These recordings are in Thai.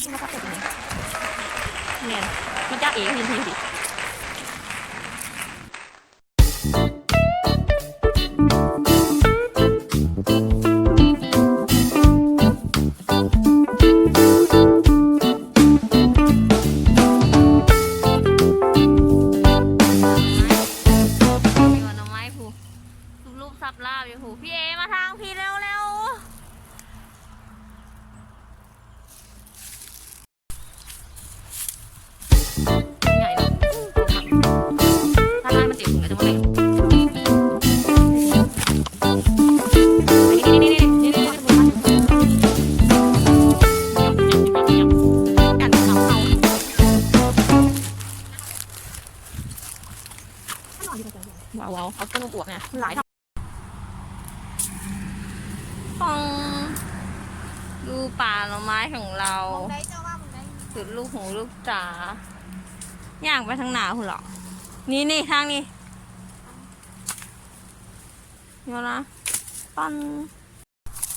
ที่มาพักแนี้เนี่ยพี่จ้าเอ๋ยินทีดิมีวันไม้ผูรูปซับลาบอยู่ผูพี่เอมาทางพี่เร็วเร็ว ว้าวว้าวเขาต้นบวกเนี่ยหลายดอกฟองดูป่าหน่อไม้ของเราสุดลูกหูลูกจ๋าย่างไปทางหนาหุ่นหรอ นี่นี่ทางนี้เดี๋ยวนะปั้น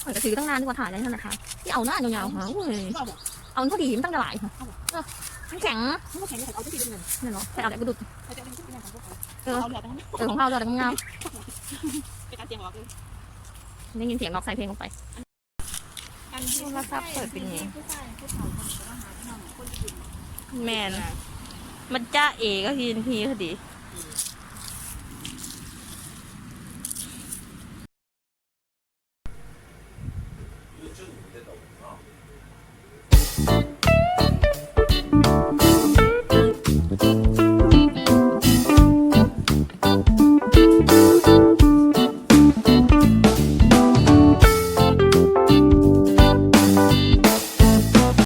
มันก็ถือตั้งนานดีกว่าถ่ายได้เท่านะคะที่เอาหน้ายาวๆหาเว้ยเอาเท่าดีมันตั้งแต่หลายค่ะแข็งแข่งเอาที่ดีเป็นเงินนี่เนาะแต่เอาแต่กระดุด เขาจะเป็นที่เป็นของพวกเขาเอเขาเหลือไปทั้งเออของเขาเราแต่งาเป็นการเตียงออกเลยได้ยินเสียงนอกใส่เพลงลงไปการโทรศัพท์เปิดเป็นไง ผู้ชายผู้เฒ่าเขาจะมาหาพี่น้องคนที่อยู่แมนมันจ้าเอก็ทีนทีพอดี